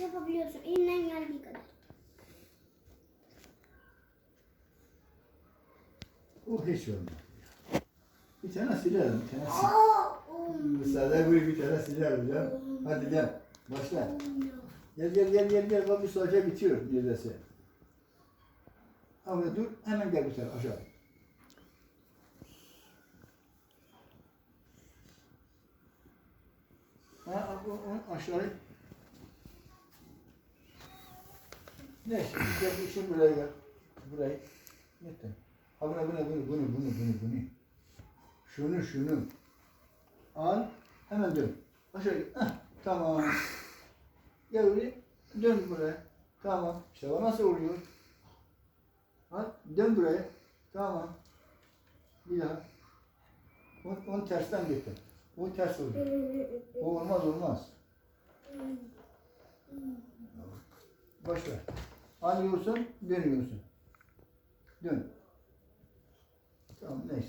yapabiliyorsun. Elinden geldiği kadar. O hiç olmaz. Bir tane silerim, bir tane silerim. Müsaade buyur bir tane silerim ya. Hadi gel, başla. Gel gel gel gel gel. Bak müsaade bitiyor neredeyse. Ama dur, hemen gel bu tarafa aşağı. Ha, aşağı. Ne? Gel bu şimdi buraya gel. Burayı. Yeter. Ha buna buna bunu bunu bunu bunu bunu. Şunu şunu. Al. Hemen dön. Aşağı git. Heh, tamam. Gel buraya. Dön buraya. Tamam. İşte o nasıl oluyor? Al. Dön buraya. Tamam. Bir daha. Onu, onu tersten getir. O ters oluyor. O olmaz olmaz. Başla. Alıyorsun, dönüyorsun. Dön. Tamam neyse.